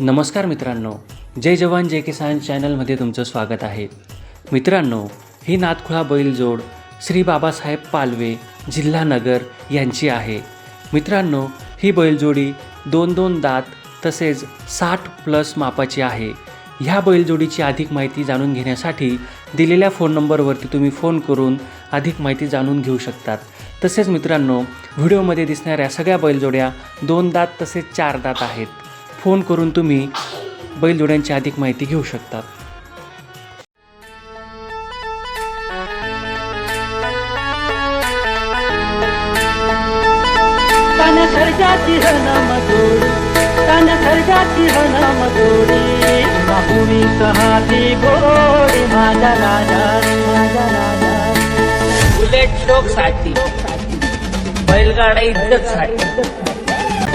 नमस्कार मित्रांनो. जय जवान जय किसान चॅनलमध्ये तुमचं स्वागत आहे. मित्रांनो ही नातखुळा बैलजोड श्री बाबासाहेब पालवे जिल्हा नगर यांची आहे. मित्रांनो ही बैलजोडी दोन दोन दात तसेच साठ प्लस मापाची आहे. ह्या बैलजोडीची अधिक माहिती जाणून घेण्यासाठी दिलेल्या फोन नंबरवरती तुम्ही फोन करून अधिक माहिती जाणून घेऊ शकतात. तसेच मित्रांनो व्हिडिओमध्ये दिसणाऱ्या सगळ्या बैलजोड्या दोन दात तसेच चार दात आहेत. फोन करून तुम्ही बैलजोड्यांची अधिक माहिती घेऊ शकतात बुलेट शोकसाठी बैलगाडा इज्जत साठी